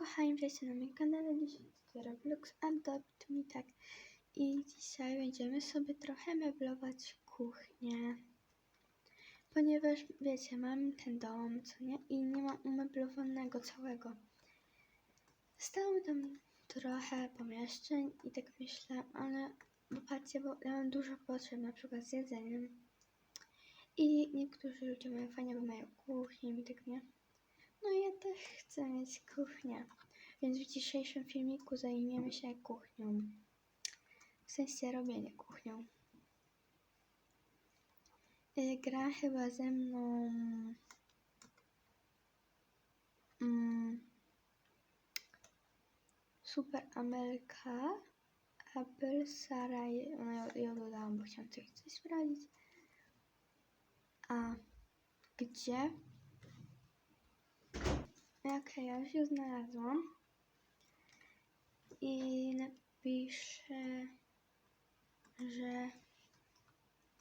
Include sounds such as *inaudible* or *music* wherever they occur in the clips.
kochani, witajcie na moim kanale. Dzisiaj to Roblox Adopt Me, tak. I dzisiaj będziemy sobie trochę meblować kuchnię. Ponieważ, wiecie, mam ten dom, co nie? I nie mam umeblowanego całego. Zostało mi tam trochę pomieszczeń i tak myślę, ale bo patrzcie, bo ja mam dużo potrzeb, na przykład z jedzeniem. I niektórzy ludzie mają fajnie, bo mają kuchnię i tak nie. No ja też chcę mieć kuchnię, więc w dzisiejszym filmiku zajmiemy się kuchnią. W sensie robienie kuchnią. Y, Gra chyba ze mną mm, Super Amelka, Abel, Sara, no ja, ja dodałam, bo chciałam coś, coś sprawdzić. A gdzie? Okej, ja już ją znalazłam. I napiszę, że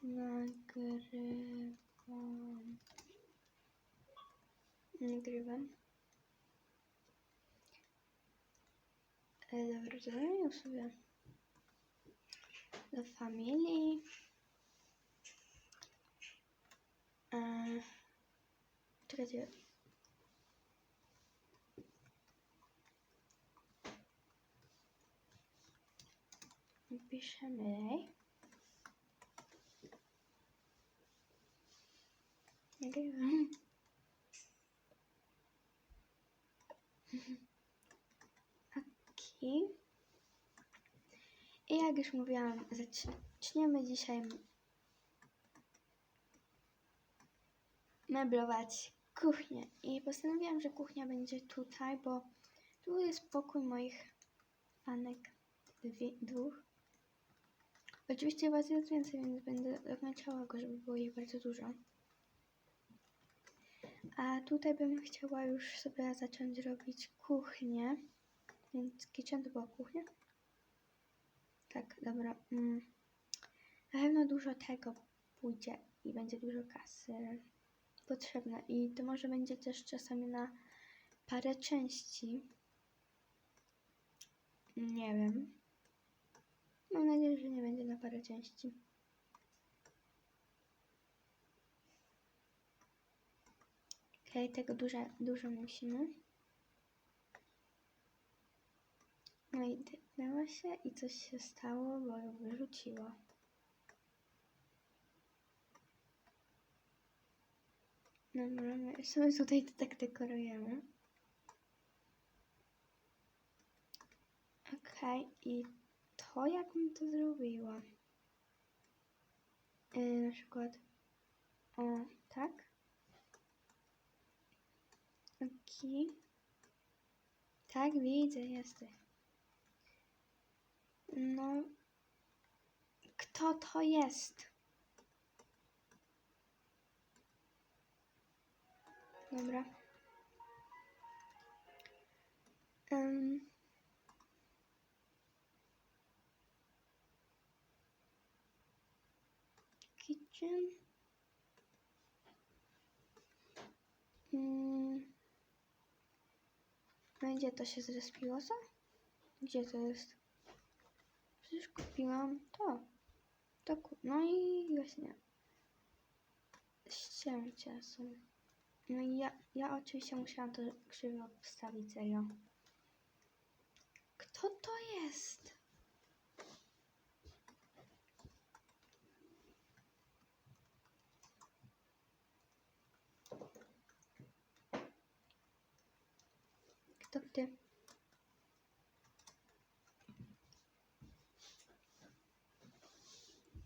nagrywam. Nagrywam. E, Dobra, dodajmy sobie do familii. E, czekajcie, Piszemy jej. Nagrywam. Okej. I jak już mówiłam, zaczniemy dzisiaj meblować kuchnię. I postanowiłam, że kuchnia będzie tutaj, bo tu jest pokój moich fanek dwie, dwóch. Oczywiście was jest więcej, więc będę ograniczała go, żeby było ich bardzo dużo. A tutaj bym chciała już sobie zacząć robić kuchnię. Więc kitchen to była kuchnia? Tak, dobra. Mm. Na pewno dużo tego pójdzie i będzie dużo kasy potrzebne. I to może będzie też czasami na parę części. Nie wiem. Mam nadzieję, że nie będzie na parę części. Okej, tego dużo, dużo musimy. No i tyknęła się i coś się stało, bo ją wyrzuciło. Dobra, my sobie tutaj to tak dekorujemy. Okej, i to jak bym to zrobiła? Yy, na przykład o, tak? Okej. Tak, widzę, jesteś. No, kto to jest? Dobra. Ym. Kitchen. Mm. No gdzie to się zrespiło, co? Gdzie to jest? Przecież kupiłam to. To ku... No i właśnie. Ścięcia są. No i ja, ja oczywiście musiałam to krzywo wstawić, serio. Kto to jest? Kto ty?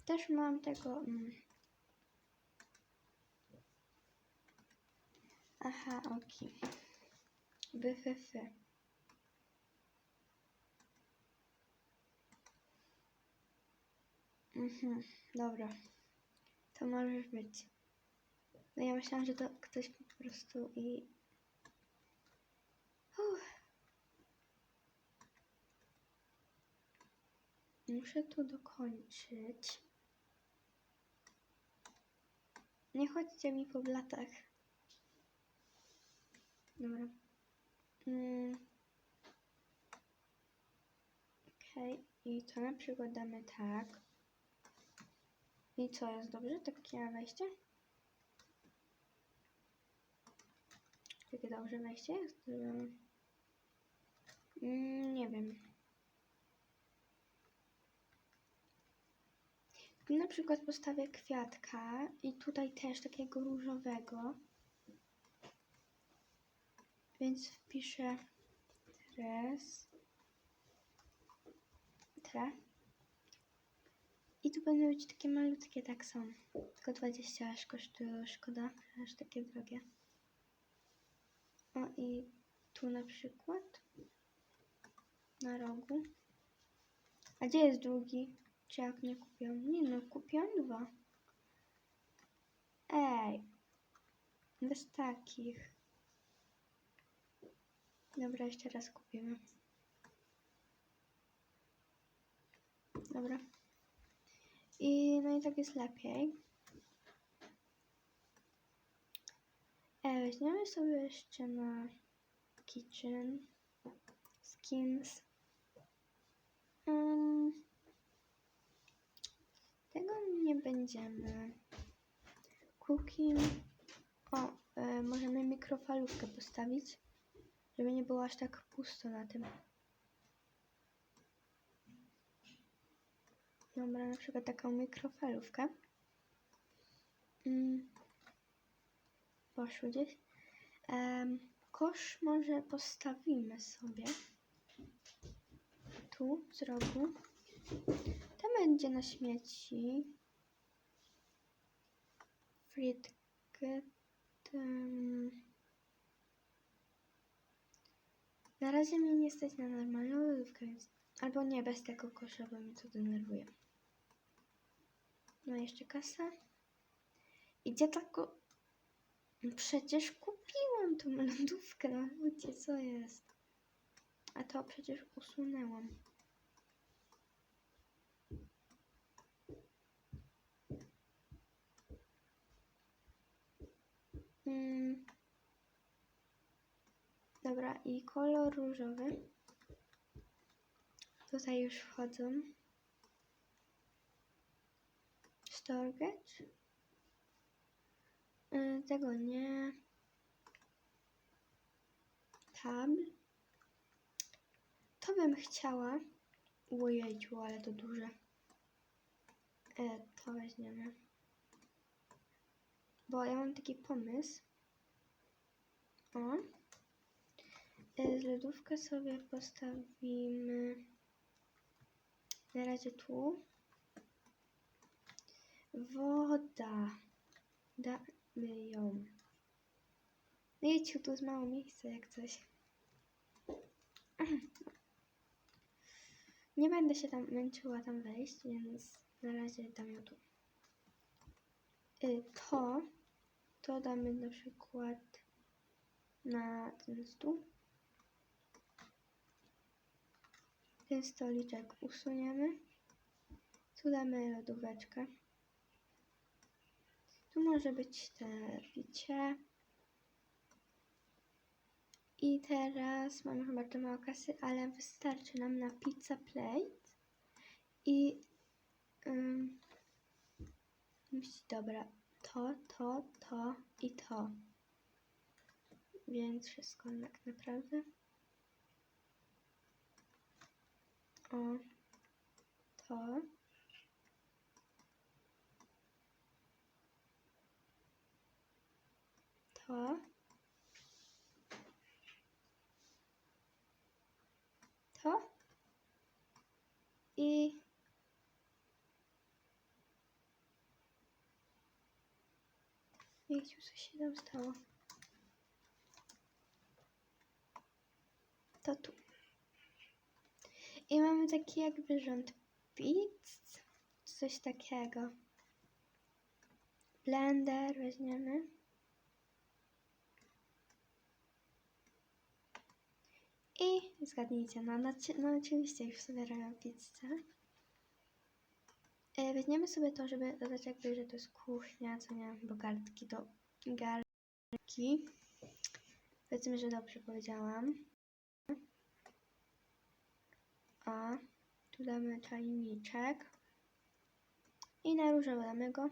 Też mam tego. Mm. Aha, oki. Byfyfy. Mhm, dobra. To możesz być. No ja myślałam, że to ktoś po prostu i... Uff. Muszę tu dokończyć. Nie chodźcie mi po blatach. Dobra. Mm. Okej, okay. i to na przykład damy tak. I co jest dobrze? Takie wejście? Takie dobrze wejście jest? Mm, nie wiem. Na przykład postawię kwiatka i tutaj też takiego różowego. Więc wpiszę tres. Tre. I tu będą być takie malutkie, tak są. Tylko 20 aż kosztują, szkoda, aż takie drogie. O i tu na przykład. Na rogu. A gdzie jest drugi? Czy jak nie kupiłam? Nie no, kupiłam dwa. Ej. Bez takich. Dobra, jeszcze raz kupimy. Dobra. I no i tak jest lepiej. E, weźmiemy sobie jeszcze na kitchen skins. Um, tego nie będziemy. Cooking. O, e, możemy mikrofalówkę postawić, żeby nie było aż tak pusto na tym. Dobra, na przykład taką mikrofalówkę. Mm. Poszło gdzieś. Em, kosz może postawimy sobie. Tu, z rogu. To będzie na śmieci. Frytkę. Na razie mnie nie stać na normalną lodówkę, więc... Albo nie, bez tego kosza, bo mnie to denerwuje. No jeszcze kasa. I gdzie tako... Przecież kupiłam tą lodówkę na ludzie, co jest? A to przecież usunęłam. Mm. Dobra, i kolor różowy. Tutaj już wchodzą. Storage. Y, Tego nie. Tab. To bym chciała. Ojejciu, ale to duże. E, to weźmiemy. Bo ja mam taki pomysł. O. E, Z lodówkę sobie postawimy na razie tu. Woda. Damy ją. No jedź, tu jest mało miejsca jak coś. *clears throat* Nie będę się tam męczyła tam wejść, więc na razie dam ją tu. Y, To, to damy na przykład na ten stół. Ten stoliczek usuniemy. Tu damy lodóweczkę. Tu może być te picie. I teraz mamy chyba to mało kasy, ale wystarczy nam na pizza plate. I musi, dobra, to, to, to i to. Więc wszystko tak naprawdę. O, to. To. I Wiecie, co się tam stało? To tu. I mamy taki jakby rząd pizz, coś takiego. Blender weźmiemy. I zgadnijcie, no, no, no oczywiście już sobie robią pizzę. E, weźmiemy sobie to, żeby dodać jakby, że to jest kuchnia, co nie, bo gardki do gardki. Powiedzmy, że dobrze powiedziałam. O, tu damy czajniczek. I na różowo damy go.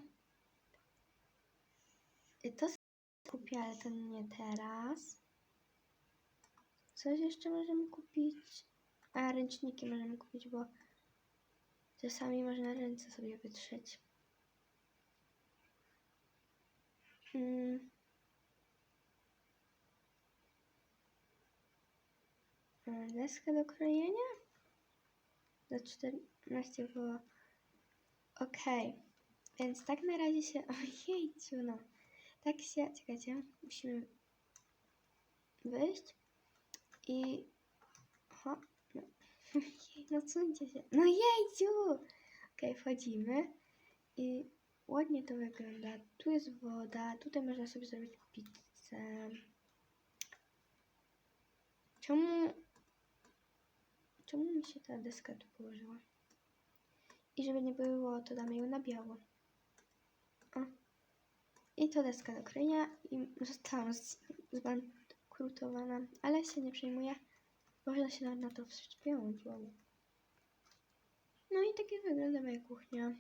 I to kupię, ale to nie teraz. Coś jeszcze możemy kupić? A, ręczniki możemy kupić, bo czasami można ręce sobie wytrzeć. Mm. Deskę do krojenia? Za 14 było. Okej. Więc tak na razie się. *laughs* Ojejciu, no. Tak się. Czekajcie, musimy wyjść. I. Ho, no. Cuńcie się. No jejciu! Okej, wchodzimy. I ładnie to wygląda. Tu jest woda. Tutaj można sobie zrobić pizzę. Czemu. Czemu mi się ta deska tu położyła? I żeby nie było, to damy ją na biało. O. I to deska do krojenia i zostałam zbankrutowana, ale się nie przejmuję. Można się na to wspiąć. Wow. No i takie wygląda moja kuchnia.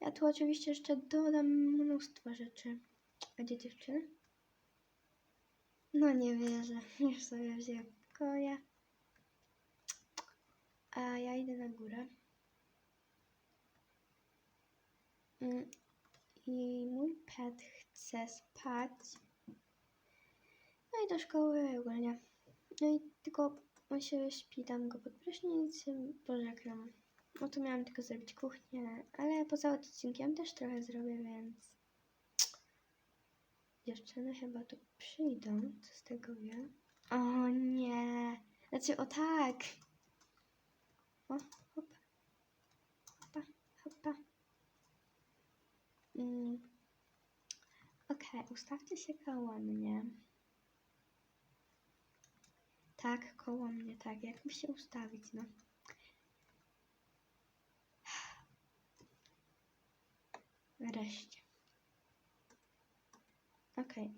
Ja tu oczywiście jeszcze dodam mnóstwo rzeczy. A gdzie dziewczyny? No nie wierzę. *laughs* Już sobie wzięła pokoje. A ja idę na górę. Mm, I mój pet chce spać. No i do szkoły ogólnie. No i tylko on się śpi, dam go pod prysznic, pożegnam. No to miałam tylko zrobić kuchnię, ale poza odcinkiem też trochę zrobię, więc dziewczyny chyba tu przyjdą, co z tego wiem. O nie, znaczy o tak. O, hopa, hopa, hopa. Mm. Okej, ustawcie się koło mnie. Tak, koło mnie, tak. Jak mi się ustawić, no. Wreszcie. Okej.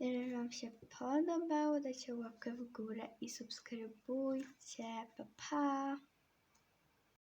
Jeżeli Wam się podobało, dajcie łapkę w górę i subskrybujcie. Pa, pa.